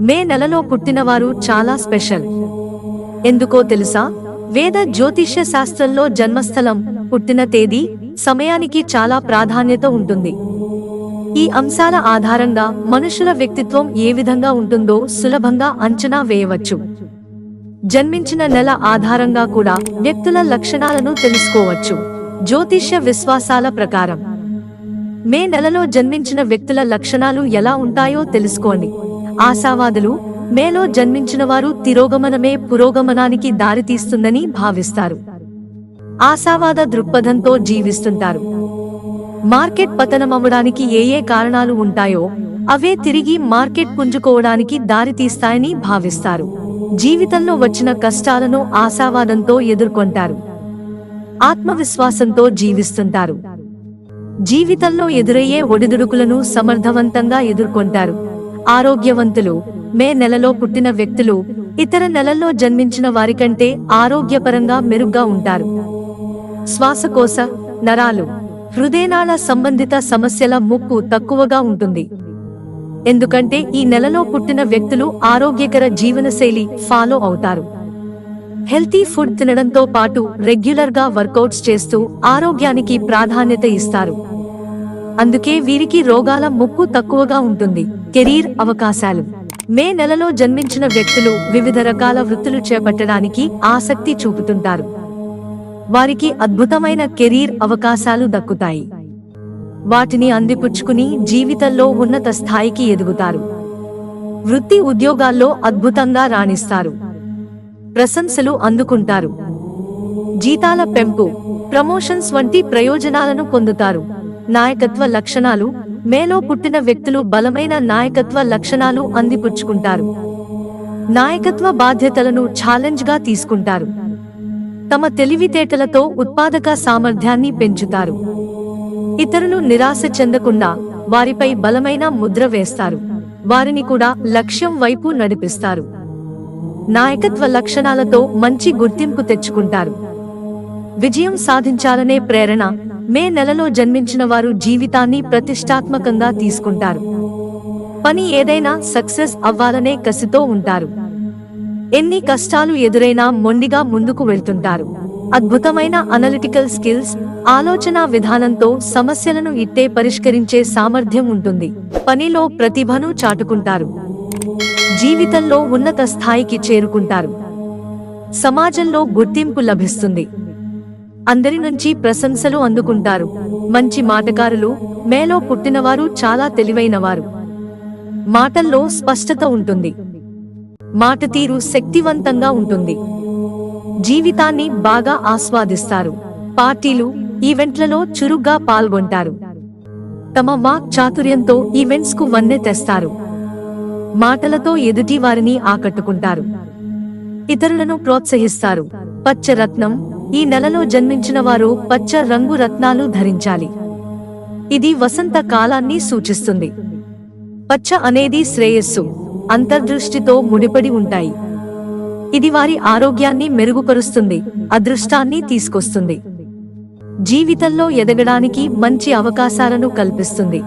మే నెలలో పుట్టినవారు చాలా స్పెషల్. ఎందుకో తెలుసా? వేద జ్యోతిష్య శాస్త్రంలో జన్మస్థలం పుట్టిన తేదీ సమయానికి చాలా ప్రాధాన్యత ఉంటుంది. ఈ అంశాల ఆధారంగా మనుషుల వ్యక్తిత్వం ఏ విధంగా ఉంటుందో సులభంగా అంచనా వేయవచ్చు. జన్మించిన నెల ఆధారంగా కూడా వ్యక్తుల లక్షణాలను తెలుసుకోవచ్చు. జ్యోతిష్య విశ్వాసాల ప్రకారం. మే నెలలో జన్మించిన వ్యక్తుల లక్షణాలు ఎలా ఉంటాయో తెలుసుకోండి. ఆశావాదులు మేలో జన్మించినవారు తిరోగమనమే పురోగమనానికి దారితీస్తుందని భావిస్తారు. ఆశావాద దృక్పథంతో జీవిస్తుంటారు. మార్కెట్ పతనమవ్వడానికి ఏ ఏ కారణాలు ఉంటాయో అవే తిరిగి మార్కెట్ పుంజుకోవడానికి దారితీస్తాయని భావిస్తారు. జీవితంలో వచ్చిన కష్టాలను ఆశావాదంతో ఎదుర్కొంటారు. ఆత్మవిశ్వాసంతో జీవిస్తుంటారు. జీవితంలో ఎదురయ్యే ఒడిదుడుకులను సమర్థవంతంగా ఎదుర్కొంటారు. ఆరోగ్యవంతులు మే నెలలో పుట్టిన వ్యక్తులు ఇతర నెలల్లో జన్మించిన వారికంటే ఆరోగ్యపరంగా మెరుగ్గా ఉంటారు. శ్వాసకోశ నరాలు హృదయనాళ సంబంధిత సమస్యల ముప్పు తక్కువగా ఉంటుంది. ఎందుకంటే ఈ నెలలో పుట్టిన వ్యక్తులు ఆరోగ్యకర జీవనశైలి ఫాలో అవుతారు. హెల్తీ ఫుడ్ తినడంతో పాటు రెగ్యులర్గా వర్కౌట్స్ చేస్తూ ఆరోగ్యానికి ప్రాధాన్యత ఇస్తారు. అందుకే వీరికి రోగాల ముప్పు తక్కువగా ఉంటుంది కెరీర్ అవకాశాలు. మే నెలలో జన్మించిన వ్యక్తులు వివిధ రకాల వృత్తులు చేపట్టడానికి ఆసక్తి చూపుతుంటారు. వారికి అద్భుతమైన కెరీర్ అవకాశాలు దక్కుతాయి. వాటిని అందిపుచ్చుకుని జీవితంలో ఉన్నత స్థాయికి ఎదుగుతారు. వృత్తి ఉద్యోగాల్లో అద్భుతంగా రాణిస్తారు. ప్రశంసలు అందుకుంటారు. జీతాల పెంపు ప్రమోషన్స్ వంటి ప్రయోజనాలను పొందుతారు. నాయకత్వ లక్షణాలు మేలో పుట్టిన వ్యక్తులు బలమైన నాయకత్వ లక్షణాలు అందిపుచ్చుకుంటారు. నాయకత్వ బాధ్యతలను ఛాలెంజ్గా తీసుకుంటారు. తమ తెలివితేటలతో ఉత్పాదక సామర్థ్యాన్ని పెంచుతారు. ఇతరులు నిరాశ చెందకుండా వారిపై బలమైన ముద్ర వేస్తారు. వారిని కూడా లక్ష్యం వైపు నడిపిస్తారు. నాయకత్వ లక్షణాలతో మంచి గుర్తింపు తెచ్చుకుంటారు. విజయం సాధించాలనే ప్రేరణ మే నెలలో జన్మించిన వారు జీవితాన్ని ప్రతిష్టాత్మకంగా తీసుకుంటారు. పని ఏదైనా సక్సెస్ అవ్వాలనే కసితో ఉంటారు. ఎన్ని కష్టాలు ఎదురైనా మొండిగా ముందుకు వెళ్తుంటారు. అద్భుతమైన అనలిటికల్ స్కిల్స్ ఆలోచన విధానంతో సమస్యలను ఇట్టే పరిష్కరించే సామర్థ్యం ఉంటుంది. పనిలో ప్రతిభను చాటుకుంటారు. జీవితంలో ఉన్నత స్థాయికి చేరుకుంటారు. సమాజంలో గుర్తింపు లభిస్తుంది. అందరి నుంచి ప్రశంసలు అందుకుంటారు. మంచి మాటకారులు మేలో పుట్టినవారు చాలా తెలివైనవారు. మాటల్లో స్పష్టత ఉంటుంది. మాట తీరు శక్తివంతంగా ఉంటుంది. జీవితాన్ని బాగా ఆస్వాదిస్తారు. పార్టీలు ఈవెంట్లలో చురుగ్గా పాల్గొంటారు. తమ వాక్ చాతుర్యంతో ఈవెంట్స్కు వన్నె తెస్తారు. మాటలతో ఎదుటి వారిని ఆకట్టుకుంటారు. ఇతరులను ప్రోత్సహిస్తారు. పచ్చ రత్నం ఈ నెలలో జన్మించిన వారు పచ్చ రంగు రత్నాలు ధరించాలి. ఇది వసంత కాలాన్ని సూచిస్తుంది. పచ్చ అనేది శ్రేయస్సు అంతర్దృష్టితో ముడిపడి ఉంటాయి. ఇది వారి ఆరోగ్యాన్ని మెరుగుపరుస్తుంది అదృష్టాన్ని తీసుకొస్తుంది. జీవితంలో ఎదగడానికి మంచి అవకాశాలను కల్పిస్తుంది.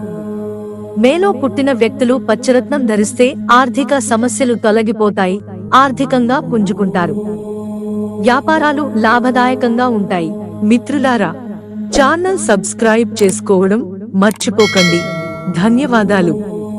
మేలో పుట్టిన వ్యక్తులు పచ్చరత్నం ధరిస్తే ఆర్థిక సమస్యలు తొలగిపోతాయి ఆర్థికంగా పుంజుకుంటారు. వ్యాపారాలు లాభదాయకంగా ఉంటాయి. మిత్రులారా ఛానల్ సబ్స్క్రైబ్ చేసుకోవడం మర్చిపోకండి. ధన్యవాదాలు.